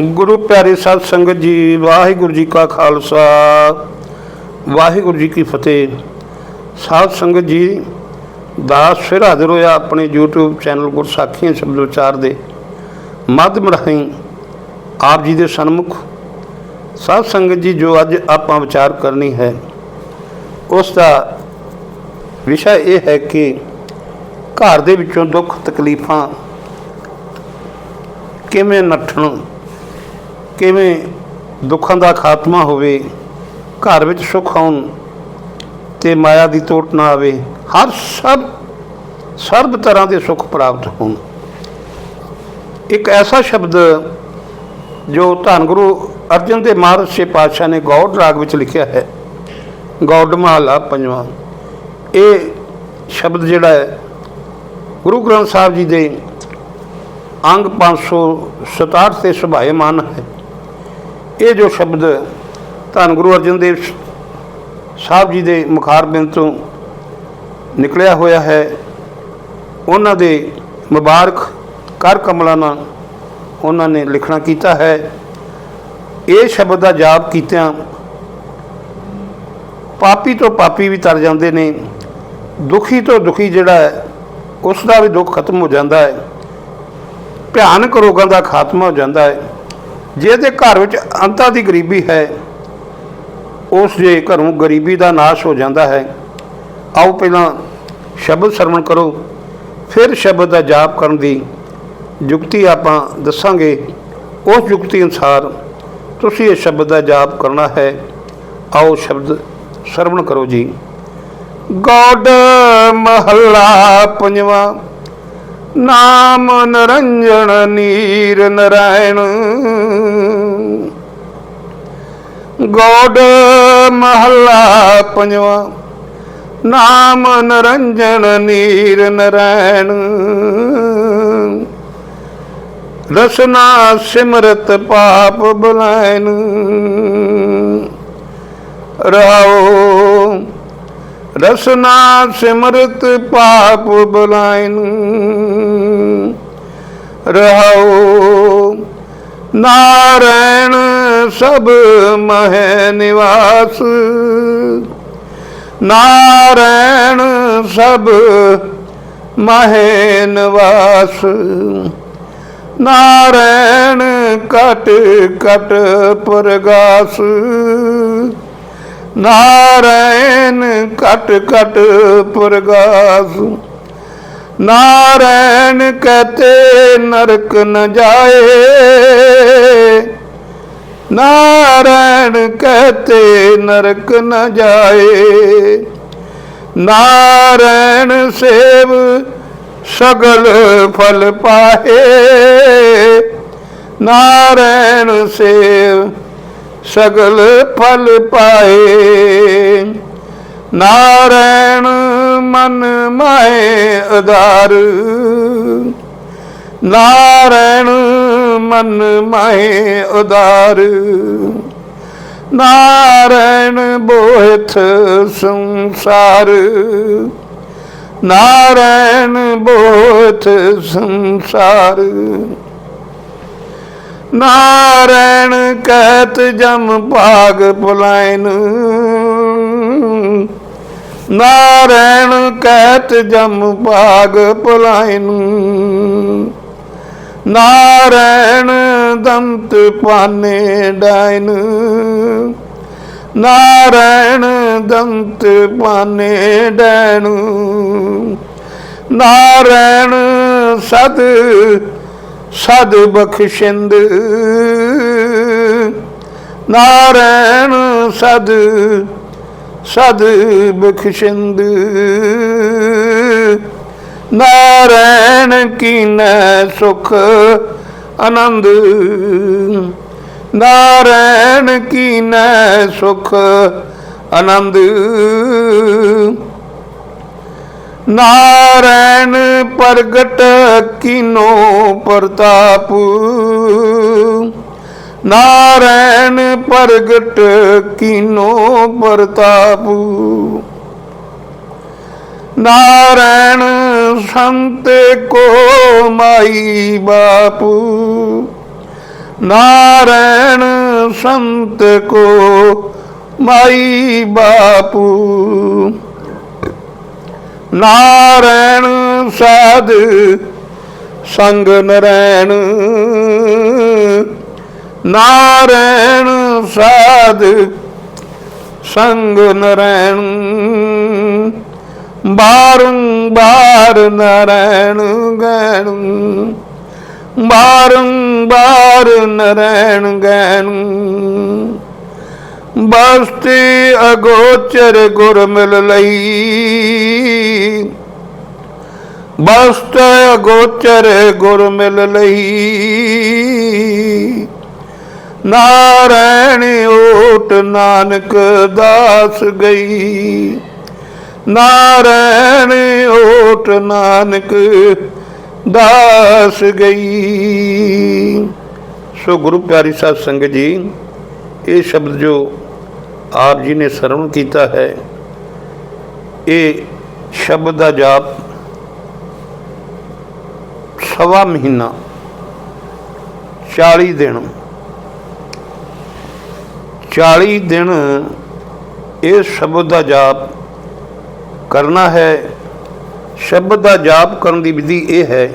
ਗੁਰੂ ਪਿਆਰੇ ਸਾਧ ਸੰਗਤ ਜੀ, ਵਾਹਿਗੁਰੂ ਜੀ ਕਾ ਖਾਲਸਾ। ਵਾਹਿਗੁਰੂ ਜੀ ਕੀ ਫਤਿਹ। ਸਾਧ ਸੰਗਤ ਜੀ, ਦਾਸ ਫਿਰ ਹਾਜ਼ਰ ਹੋਇਆ ਆਪਣੇ YouTube ਚੈਨਲ ਗੁਰਸਾਖੀਆਂ ਸ਼ਬਦ ਵਿਚਾਰ ਦੇ ਮਾਧਿਅਮ ਰਾਹੀਂ ਆਪ ਜੀ ਦੇ ਸਨਮੁਖ। ਸਾਧ ਸੰਗਤ ਜੀ, ਜੋ ਅੱਜ ਆਪਾਂ ਵਿਚਾਰ ਕਰਨੀ ਹੈ, ਉਸ ਦਾ ਵਿਸ਼ਾ ਇਹ ਹੈ ਕਿ ਘਰ ਦੇ ਵਿੱਚੋਂ ਦੁੱਖ ਤਕਲੀਫਾਂ ਕਿਵੇਂ ਨੱਠਣ ਕਿਵੇਂ ਦੁੱਖਾਂ ਦਾ ਖਾਤਮਾ ਹੋਵੇ, ਘਰ ਵਿੱਚ ਸੁੱਖ ਆਉਣ ਤੇ ਮਾਇਆ ਦੀ ਟੋਟ ਨਾ ਆਵੇ, ਹਰ ਸਭ ਸਰਬ ਤਰ੍ਹਾਂ ਦੇ ਸੁੱਖ ਪ੍ਰਾਪਤ ਹੋਣ। ਇੱਕ ਐਸਾ ਸ਼ਬਦ ਜੋ ਧੰਨ ਗੁਰੂ ਅਰਜਨ ਦੇ ਮਹਾਰਾਜ ਸੇ ਪਾਤਸ਼ਾਹ ਨੇ ਗੌੜ ਰਾਗ ਵਿੱਚ ਲਿਖਿਆ ਹੈ, ਗੌੜ ਮਹਲਾ ਪੰਜਵਾਂ। ਇਹ ਸ਼ਬਦ ਜਿਹੜਾ ਹੈ, ਗੁਰੂ ਗ੍ਰੰਥ ਸਾਹਿਬ ਜੀ ਦੇ ਅੰਗ 567 ਤੇ ਸੁਭਾਏਮਾਨ ਹੈ ਇਹ ਜੋ ਸ਼ਬਦ ਧੰਨ ਗੁਰੂ ਅਰਜਨ ਦੇਵ ਸਾਹਿਬ ਜੀ ਦੇ ਮੁਖਾਰਬਿੰਦ ਤੋਂ ਨਿਕਲਿਆ ਹੋਇਆ ਹੈ, ਉਹਨਾਂ ਦੇ ਮੁਬਾਰਕ ਕਰ ਕਮਲਾਂ ਨਾਲ ਉਹਨਾਂ ਨੇ ਲਿਖਣਾ ਕੀਤਾ ਹੈ। ਇਹ ਸ਼ਬਦ ਦਾ ਜਾਪ ਕੀਤਿਆਂ ਪਾਪੀ ਤੋਂ ਪਾਪੀ ਵੀ ਤਰ ਜਾਂਦੇ ਨੇ, ਦੁਖੀ ਤੋਂ ਦੁਖੀ ਜਿਹੜਾ ਹੈ ਉਸ ਦਾ ਵੀ ਦੁੱਖ ਖਤਮ ਹੋ ਜਾਂਦਾ ਹੈ। ਭਿਆਨਕ ਰੋਗਾਂ ਦਾ ਖਾਤਮਾ ਹੋ ਜਾਂਦਾ ਹੈ। ਜਿਹਦੇ ਘਰ ਵਿੱਚ ਅੰਤਾਂ ਦੀ ਗਰੀਬੀ ਹੈ, ਉਸ ਦੇ ਘਰੋਂ ਗਰੀਬੀ ਦਾ ਨਾਸ਼ ਹੋ ਜਾਂਦਾ ਹੈ। ਆਓ ਪਹਿਲਾਂ ਸ਼ਬਦ ਸਰਵਣ ਕਰੋ, ਫਿਰ ਸ਼ਬਦ ਦਾ ਜਾਪ ਕਰਨ ਦੀ ਯੁਕਤੀ ਆਪਾਂ ਦੱਸਾਂਗੇ। ਉਸ ਯੁਕਤੀ ਅਨੁਸਾਰ ਤੁਸੀਂ ਇਹ ਸ਼ਬਦ ਦਾ ਜਾਪ ਕਰਨਾ ਹੈ। ਆਓ ਸ਼ਬਦ ਸਰਵਣ ਕਰੋ ਜੀ। ਗੋਡ ਮਹੱਲਾ ਪੰਜਵਾਂ ਨਾਮ ਨਰੰਜਣ ਨੀਰ ਨਰਾਇਣ ਗੋਡ ਮਹੱਲਾ ਪੰਜਵਾ, ਨਾਮ ਨਰੰਜਣ ਨੀਰ ਨਰਾਇਣ ਰਸਨਾ ਸਿਮਰਤ ਪਾਪ ਬੁਲਾਇਨ ਰਹਾਓ, ਰਸਨਾ ਸਿਮਰਤ ਪਾਪ ਬੁਲਾਇਨ ਰਹਾਓ ਨਾਰਾਇਣ ਸਭ ਮਹਿ ਨਿਵਾਸ। ਨਾਰਾਇਣ ਸਭ ਮਹਿ ਨਿਵਾਸ। ਨਾਰਾਇਣ ਕਟ ਕਟ ਪਰਗਾਸ। ਨਾਰਾਇਣ ਕਟ ਕਟ ਪਰਗਾਸ। ਨਾਰਾਇਣ ਕਹਤੇ ਨਰਕ ਨ ਜਾਏ। ਨਾਰਾਇਣ ਕਹਤੇ ਨਰਕ ਨ ਜਾਏ। ਨਾਰਾਇਣ ਸੇਵ ਸਗਲ ਫਲ ਪਾਏ ਨਾਰਾਇਣ ਸੇਵ ਸਗਲ ਫਲ ਪਾਏ ਨਾਰਾਇਣ ਮਨ ਮਾਏ ਉਦਾਰ ਨਾਰਾਇਣ ਮਨ ਮਾਏ ਉਦਾਰ ਨਾਰਾਇਣ ਬੋਹਿਥ ਸੰਸਾਰ। ਨਾਰਾਇਣ ਬੋਥ ਸੰਸਾਰ। ਨਾਰਾਇਣ ਕਹਿਤ ਜਮ ਭਾਗ ਪੁਲਾਇਨ। ਨਾਰਾਇਣ ਕਹਿਤ ਜਮ ਭਾਗ ਪੁਲਾਇਨ ਨਾਰਾਇਣ ਦੰਤ ਪਾਨੇ ਡਾਇਨ। ਨਾਰਾਇਣ ਦੰਤ ਪਾਨੇ ਡੈਣ ਨਾਰਾਇਣ ਸਦ ਸਦ ਬਖਸ਼ਿੰਦ। ਨਾਰਾਇਣ ਸਦ ਸਦ ਬਖਸ਼ਿੰਦ ਨਾਰਾਇਣ ਕੀਨੈ ਸੁਖ ਆਨੰਦ। ਨਾਰਾਇਣ ਕੀਨੈ ਸੁਖ ਆਨੰਦ। ਨਾਰਾਇਣ ਪ੍ਰਗਟ ਕੀਨੋ ਪ੍ਰਤਾਪ। ਨਾਰਾਇਣ ਪ੍ਰਗਟ ਕੀਨੋ ਪ੍ਰਤਾਪੂ। ਨਾਰਾਇਣ ਸੰਤੇ ਕੋ ਮਾਈ ਬਾਪੂ। ਨਾਰਾਇਣ ਸੰਤ ਕੋ ਮਾਈ ਬਾਪੂ। ਨਾਰਾਇਣ ਸਾਧ ਸੰਗ ਨਰੈਣ। ਨਾਰਾयण ਸਾਧ ਸੰਗ ਨਰੈਣ ਬਾਰੰਬਾਰ ਨਰੈਣ ਗੈਣ ਬਾਰੰਬਾਰ ਨਰੈਣ ਗੈਣ। ਬਸਤੀ ਅਗੋਚਰ ਗੁਰ ਮਿਲ ਲਈ, ਬਸਤ ਅਗੋਚਰ ਗੁਰ ਮਿਲ ਲਈ। ਨਾਰਾਇਣ ਓਟ ਨਾਨਕ ਦਾਸ ਗਈ। ਨਾਰਾਇਣ ਓਟ ਨਾਨਕ ਦਾਸ ਗਈ। ਸੋ ਗੁਰੂ ਪਿਆਰੀ ਸਾਧ ਸੰਗਤ ਜੀ, ਇਹ ਸ਼ਬਦ ਜੋ ਆਪ ਜੀ ਨੇ ਸਰਵਣ ਕੀਤਾ ਹੈ, ਇਹ ਸ਼ਬਦ ਦਾ ਜਾਪ ਸਵਾ ਮਹੀਨਾ 40 ਦਿਨ 40 ਦਿਨ ਇਹ ਸ਼ਬਦ ਦਾ ਜਾਪ ਕਰਨਾ ਹੈ। ਸ਼ਬਦ ਦਾ ਜਾਪ ਕਰਨ ਦੀ ਵਿਧੀ ਇਹ ਹੈ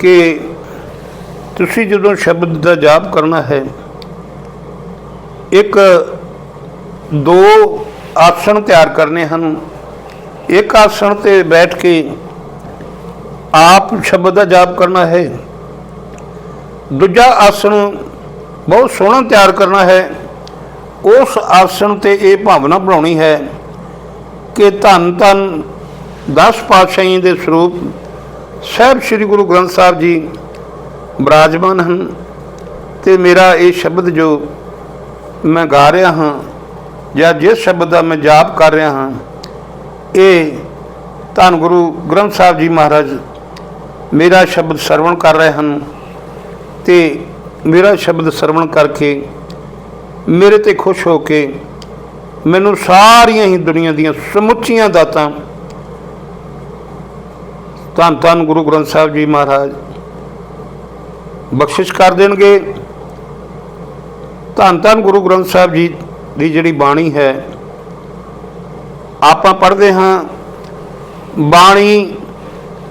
ਕਿ ਤੁਸੀਂ ਜਦੋਂ ਸ਼ਬਦ ਦਾ ਜਾਪ ਕਰਨਾ ਹੈ, ਇੱਕ ਦੋ ਆਸਣ ਤਿਆਰ ਕਰਨੇ ਹਨ। ਇੱਕ ਆਸਣ ਤੇ ਬੈਠ ਕੇ ਆਪ ਸ਼ਬਦ ਦਾ ਜਾਪ ਕਰਨਾ ਹੈ। ਦੂਜਾ ਆਸਣ ਬਹੁਤ ਸੋਹਣਾ ਤਿਆਰ ਕਰਨਾ ਹੈ। ਉਸ ਆਸਣ ਤੇ ਇਹ ਭਾਵਨਾ ਬਣਾਉਣੀ ਹੈ ਕਿ ਧੰਨ ਧੰਨ 10 ਪਾਤਸ਼ਾਹੀਆਂ ਦੇ ਸਰੂਪ ਸਾਹਿਬ ਸ੍ਰੀ ਗੁਰੂ ਗ੍ਰੰਥ ਸਾਹਿਬ ਜੀ ਬਰਾਜਮਾਨ ਹਨ ਤੇ ਮੇਰਾ ਇਹ ਸ਼ਬਦ ਜੋ ਮੈਂ ਗਾ ਰਿਹਾ ਹਾਂ ਜਾਂ ਜਿਸ ਸ਼ਬਦ ਦਾ ਮੈਂ ਜਾਪ ਕਰ ਰਿਹਾ ਹਾਂ, ਇਹ ਧੰਨ ਗੁਰੂ ਗ੍ਰੰਥ ਸਾਹਿਬ ਜੀ ਮਹਾਰਾਜ ਮੇਰਾ ਸ਼ਬਦ ਸਰਵਣ ਕਰ ਰਹੇ ਹਨ ਤੇ ਮੇਰਾ ਸ਼ਬਦ ਸਰਵਣ ਕਰਕੇ ਮੇਰੇ ਤੇ ਖੁਸ਼ ਹੋ ਕੇ ਮੈਨੂੰ ਸਾਰੀਆਂ ਹੀ ਦੁਨੀਆ ਦੀਆਂ ਸਮੁੱਚੀਆਂ ਦਾਤਾਂ ਧੰਨ ਧੰਨ ਗੁਰੂ ਗ੍ਰੰਥ ਸਾਹਿਬ ਜੀ ਮਹਾਰਾਜ ਬਖਸ਼ਿਸ਼ ਕਰ ਦੇਣਗੇ। ਧੰਨ ਧੰਨ ਗੁਰੂ ਗ੍ਰੰਥ ਸਾਹਿਬ ਜੀ ਦੀ ਜਿਹੜੀ ਬਾਣੀ ਹੈ, ਆਪਾਂ ਪੜ੍ਹਦੇ ਹਾਂ, ਬਾਣੀ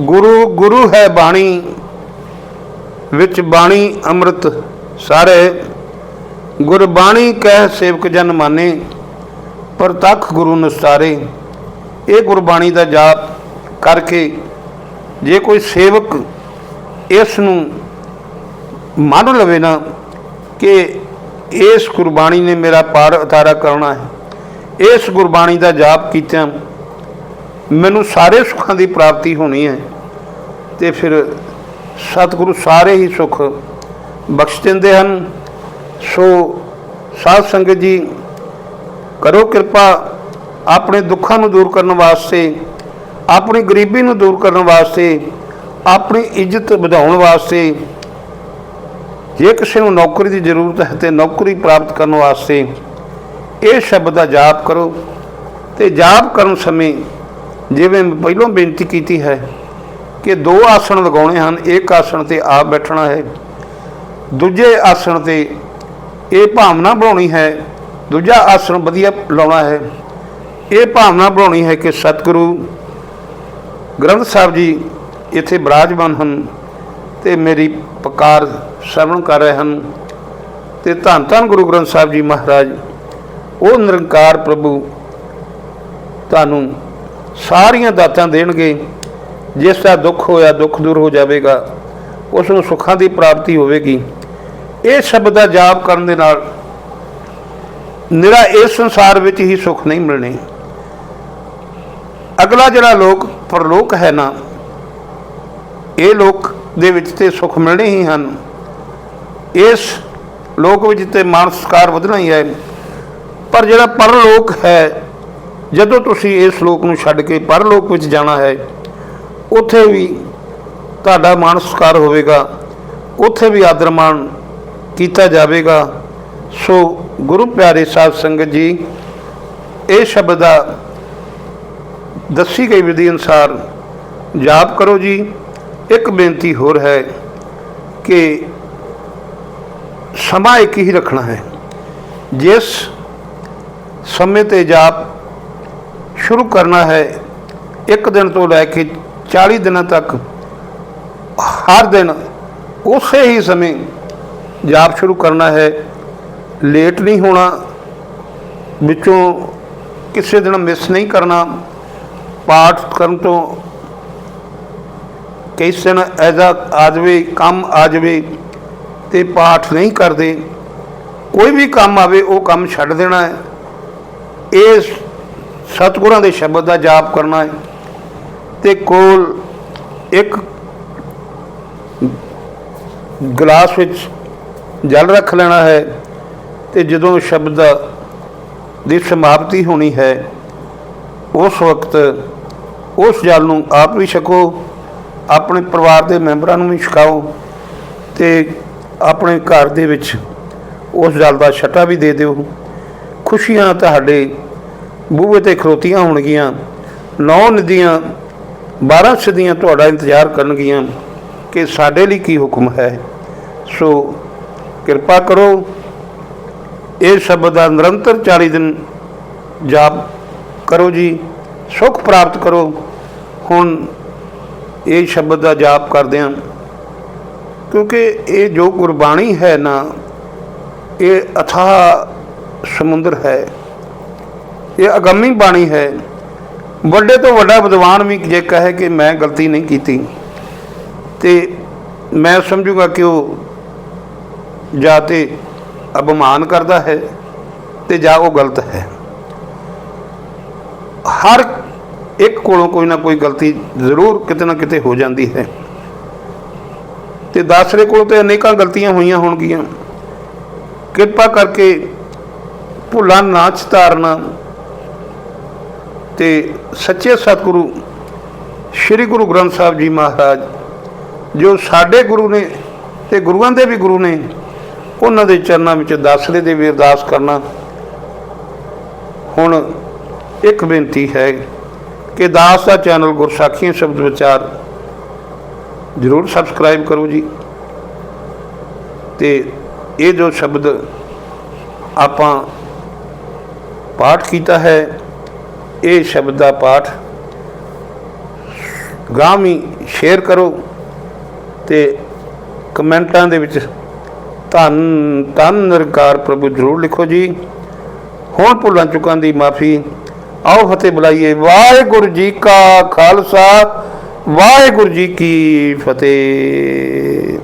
ਗੁਰੂ ਗੁਰੂ ਹੈ ਬਾਣੀ। ਵਿੱਚ ਬਾਣੀ ਅੰਮ੍ਰਿਤ, ਸਾਰੇ ਗੁਰਬਾਣੀ ਕਹਿ ਸੇਵਕ ਜਨ ਮਾਨੇ, ਪ੍ਰਤੱਖ ਗੁਰੂ ਨਸਾਰੇ ਇਹ ਗੁਰਬਾਣੀ ਦਾ ਜਾਪ ਕਰਕੇ ਜੇ ਕੋਈ ਸੇਵਕ ਇਸ ਨੂੰ ਮੰਨ ਲਵੇ ਨਾ ਕਿ ਇਸ ਗੁਰਬਾਣੀ ਨੇ ਮੇਰਾ ਪਾਰ ਉਤਾਰਾ ਕਰਨਾ ਹੈ, ਇਸ ਗੁਰਬਾਣੀ ਦਾ ਜਾਪ ਕੀਤਾ, ਮੈਨੂੰ ਸਾਰੇ ਸੁੱਖਾਂ ਦੀ ਪ੍ਰਾਪਤੀ ਹੋਣੀ ਹੈ ਤੇ ਫਿਰ ਸਤਿਗੁਰੂ ਸਾਰੇ ਹੀ ਸੁੱਖ ਬਖਸ਼ ਦਿੰਦੇ ਹਨ। ਸੋ ਸਾਧ ਸੰਗਤ ਜੀ, ਕਰੋ ਕਿਰਪਾ ਆਪਣੇ ਦੁੱਖਾਂ ਨੂੰ ਦੂਰ ਕਰਨ ਵਾਸਤੇ, ਆਪਣੀ ਗਰੀਬੀ ਨੂੰ ਦੂਰ ਕਰਨ ਵਾਸਤੇ, ਆਪਣੀ ਇੱਜ਼ਤ ਵਧਾਉਣ ਵਾਸਤੇ, ਜੇ ਕਿਸੇ ਨੂੰ ਨੌਕਰੀ ਦੀ ਜ਼ਰੂਰਤ ਹੈ ਤੇ ਨੌਕਰੀ ਪ੍ਰਾਪਤ ਕਰਨ ਵਾਸਤੇ, ਇਹ ਸ਼ਬਦ ਦਾ ਜਾਪ ਕਰੋ ਤੇ ਜਾਪ ਕਰਨ ਸਮੇਂ ਜਿਵੇਂ ਮੈਂ ਪਹਿਲਾਂ ਬੇਨਤੀ ਕੀਤੀ ਹੈ ਕਿ ਦੋ ਆਸਣ ਲਗਾਉਣੇ ਹਨ, ਇੱਕ ਆਸਣ ਤੇ ਆਪ ਬੈਠਣਾ ਹੈ, ਦੂਜੇ ਆਸਣ ਤੇ ਇਹ ਭਾਵਨਾ ਬਣਾਉਣੀ ਹੈ, ਦੂਜਾ ਆਸਣ ਵਧੀਆ ਲਾਉਣਾ ਹੈ। ਇਹ ਭਾਵਨਾ ਬਣਾਉਣੀ ਹੈ ਕਿ ਸਤਿਗੁਰੂ ਗ੍ਰੰਥ ਸਾਹਿਬ ਜੀ ਇੱਥੇ ਬਿਰਾਜਮਾਨ ਹਨ ਤੇ ਮੇਰੀ ਪਕਾਰ ਸਰਵਣ ਕਰ ਰਹੇ ਹਨ ਤੇ ਧੰਨ ਧੰਨ ਗੁਰੂ ਗ੍ਰੰਥ ਸਾਹਿਬ ਜੀ ਮਹਾਰਾਜ, ਉਹ ਨਿਰੰਕਾਰ ਪ੍ਰਭੂ ਤੁਹਾਨੂੰ ਸਾਰੀਆਂ ਦਾਤਾਂ ਦੇਣਗੇ। ਜਿਸ ਦਾ ਦੁੱਖ ਹੋਇਆ, ਦੁੱਖ ਦੂਰ ਹੋ ਜਾਵੇਗਾ, ਉਸ ਨੂੰ ਸੁੱਖਾਂ ਦੀ ਪ੍ਰਾਪਤੀ ਹੋਵੇਗੀ। ਇਹ ਸ਼ਬਦ ਦਾ ਜਾਪ ਕਰਨ ਦੇ ਨਾਲ ਨਿਰਾ ਇਸ ਸੰਸਾਰ ਵਿੱਚ ਹੀ ਸੁੱਖ ਨਹੀਂ ਮਿਲਣੇ। ਅਗਲਾ ਜਿਹੜਾ ਲੋਕ ਪਰਲੋਕ ਹੈ ਨਾ, ਇਹ ਲੋਕ ਦੇ ਵਿੱਚ ਤੇ ਸੁੱਖ ਮਿਲਣੇ ਹੀ ਹਨ। ਇਸ ਲੋਕ ਵਿੱਚ ਤੇ ਮਾਨਸਕਾਰ ਵਧਣਾ ਹੀ ਹੈ। ਪਰ ਜਿਹੜਾ ਪਰਲੋਕ ਹੈ, ਜਦੋਂ ਤੁਸੀਂ ਇਸ ਲੋਕ ਨੂੰ ਛੱਡ ਕੇ ਪਰਲੋਕ ਵਿੱਚ ਜਾਣਾ ਹੈ ਉੱਥੇ ਵੀ ਤੁਹਾਡਾ ਮਾਨਸਕਾਰ ਹੋਵੇਗਾ। ਉੱਥੇ ਵੀ ਆਦਰ ਮਾਣ ਕੀਤਾ ਜਾਵੇਗਾ। ਸੋ ਗੁਰੂ ਪਿਆਰੇ ਸਾਹਿਬ ਸੰਗਤ ਜੀ, ਇਹ ਸ਼ਬਦ ਦਾ ਦੱਸੀ ਗਈ ਵਿਧੀ ਅਨੁਸਾਰ ਜਾਪ ਕਰੋ ਜੀ, ਇੱਕ ਬੇਨਤੀ ਹੋਰ ਹੈ ਕਿ ਸਮਾਂ ਇੱਕ ਹੀ ਰੱਖਣਾ ਹੈ। ਜਿਸ ਸਮੇਂ ਤੇ ਜਾਪ ਸ਼ੁਰੂ ਕਰਨਾ ਹੈ, ਇੱਕ ਦਿਨ ਤੋਂ ਲੈ ਕੇ 40 ਦਿਨਾਂ ਤੱਕ ਹਰ ਦਿਨ ਉਸੇ ਹੀ ਸਮੇਂ ਜਾਪ ਸ਼ੁਰੂ ਕਰਨਾ ਹੈ। ਲੇਟ ਨਹੀਂ ਹੋਣਾ, ਵਿੱਚੋਂ ਕਿਸੇ ਦਿਨ ਮਿਸ ਨਹੀਂ ਕਰਨਾ। ਪਾਠ ਕਰਨ ਤੋਂ ਕਈ ਦਿਨ ਐਦਾ ਆ ਜਾਵੇ, ਕੰਮ ਆ ਜਾਵੇ ਤੇ ਪਾਠ ਨਹੀਂ ਕਰਦੇ। ਕੋਈ ਵੀ ਕੰਮ ਆਵੇ, ਉਹ ਕੰਮ ਛੱਡ ਦੇਣਾ ਹੈ। ਇਹ ਸਤਿਗੁਰਾਂ ਦੇ ਸ਼ਬਦ ਦਾ ਜਾਪ ਕਰਨਾ ਹੈ। ਤੇ ਕੋਲ ਇੱਕ ਗਲਾਸ ਵਿੱਚ ਜਲ ਰੱਖ ਲੈਣਾ ਹੈ ਤੇ ਜਦੋਂ ਸ਼ਬਦ ਦੀ ਸਮਾਪਤੀ ਹੋਣੀ ਹੈ, ਉਸ ਵਕਤ ਉਸ ਜਲ ਨੂੰ ਆਪ ਵੀ ਛਕੋ, ਆਪਣੇ ਪਰਿਵਾਰ ਦੇ ਮੈਂਬਰਾਂ ਨੂੰ ਵੀ ਛਕਾਓ ਤੇ ਆਪਣੇ ਘਰ ਦੇ ਵਿੱਚ ਉਸ ਜਲ ਦਾ ਛਟਾ ਵੀ ਦੇ ਦਿਓ। ਖੁਸ਼ੀਆਂ ਤੁਹਾਡੇ ਬੂਹੇ ਤੇ ਖਰੋਤੀਆਂ ਹੋਣਗੀਆਂ। ਨੌ ਨਦੀਆਂ 12 ਸਦੀਆਂ ਤੁਹਾਡਾ ਇੰਤਜ਼ਾਰ ਕਰਨਗੀਆਂ ਕਿ ਸਾਡੇ ਲਈ ਕੀ ਹੁਕਮ ਹੈ। ਸੋ ਕਿਰਪਾ ਕਰੋ, ਇਹ ਸ਼ਬਦ ਦਾ ਨਿਰੰਤਰ 40 ਦਿਨ ਜਾਪ ਕਰੋ ਜੀ, ਸੁਖ ਪ੍ਰਾਪਤ ਕਰੋ। ਹੁਣ ਇਹ ਸ਼ਬਦ ਦਾ ਜਾਪ ਕਰਦੇ ਹਾਂ, ਕਿਉਂਕਿ ਇਹ ਜੋ ਗੁਰਬਾਣੀ ਹੈ ਨਾ, ਇਹ ਅਥਾ ਸਮੁੰਦਰ ਹੈ। ਇਹ ਅਗੰਮੀ ਬਾਣੀ ਹੈ। ਵੱਡੇ ਤੋਂ ਵੱਡਾ ਵਿਦਵਾਨ ਵੀ ਜੇ ਕਹੇ ਕਿ ਮੈਂ ਗਲਤੀ ਨਹੀਂ ਕੀਤੀ, ਤੇ ਮੈਂ ਸਮਝੂਗਾ ਕਿ ਉਹ ਜਾਂ ਤੇ ਅਪਮਾਨ ਕਰਦਾ ਹੈ ਤੇ ਜਾਂ ਉਹ ਗਲਤ ਹੈ। ਹਰ ਇੱਕ ਕੋਲੋਂ ਕੋਈ ਨਾ ਕੋਈ ਗਲਤੀ ਜ਼ਰੂਰ ਕਿਤੇ ਨਾ ਕਿਤੇ ਹੋ ਜਾਂਦੀ ਹੈ। ਤੇ ਦਾਸਰੇ ਕੋਲ ਤੇ ਅਨੇਕਾਂ ਗਲਤੀਆਂ ਹੋਈਆਂ ਹੋਣਗੀਆਂ। ਕਿਰਪਾ ਕਰਕੇ ਭੁੱਲਾਂ ਨਾ ਚਤਾਰਨਾ ਤੇ ਸੱਚੇ ਸਤਿਗੁਰੂ ਸ੍ਰੀ ਗੁਰੂ ਗ੍ਰੰਥ ਸਾਹਿਬ ਜੀ ਮਹਾਰਾਜ, ਜੋ ਸਾਡੇ ਗੁਰੂ ਨੇ ਤੇ ਗੁਰੂਆਂ ਦੇ ਵੀ ਗੁਰੂ ਨੇ, ਉਹਨਾਂ ਦੇ ਚਰਨਾਂ ਵਿੱਚ ਦਾਸਲੇ ਦੇ ਵੀ ਅਰਦਾਸ ਕਰਨਾ। ਹੁਣ ਇੱਕ ਬੇਨਤੀ ਹੈ ਕਿ ਦਾਸ ਦਾ ਚੈਨਲ ਗੁਰਸਾਖੀਆਂ ਸ਼ਬਦ ਵਿਚਾਰ ਜਰੂਰ ਸਬਸਕ੍ਰਾਈਬ ਕਰੋ ਜੀ। ਤੇ ਇਹ ਜੋ ਸ਼ਬਦ ਆਪਾਂ ਪਾਠ ਕੀਤਾ ਹੈ ਇਹ ਸ਼ਬਦ ਦਾ ਪਾਠ ਗਾਮੀ ਸ਼ੇਅਰ ਕਰੋ ਤੇ ਕਮੈਂਟਾਂ ਦੇ ਵਿੱਚ ਧੰਨ ਧੰਨ ਨਿਰਕਾਰ ਪ੍ਰਭੂ ਜਰੂਰ ਲਿਖੋ ਜੀ। ਹੁਣ ਭੁੱਲਾਂ ਚੁੱਕਾਂ ਦੀ ਮਾਫੀ। ਆਓ ਫਤਿਹ ਬੁਲਾਈਏ। ਵਾਹਿਗੁਰੂ ਜੀ ਕਾ ਖਾਲਸਾ, ਵਾਹਿਗੁਰੂ ਜੀ ਕੀ ਫਤਿਹ।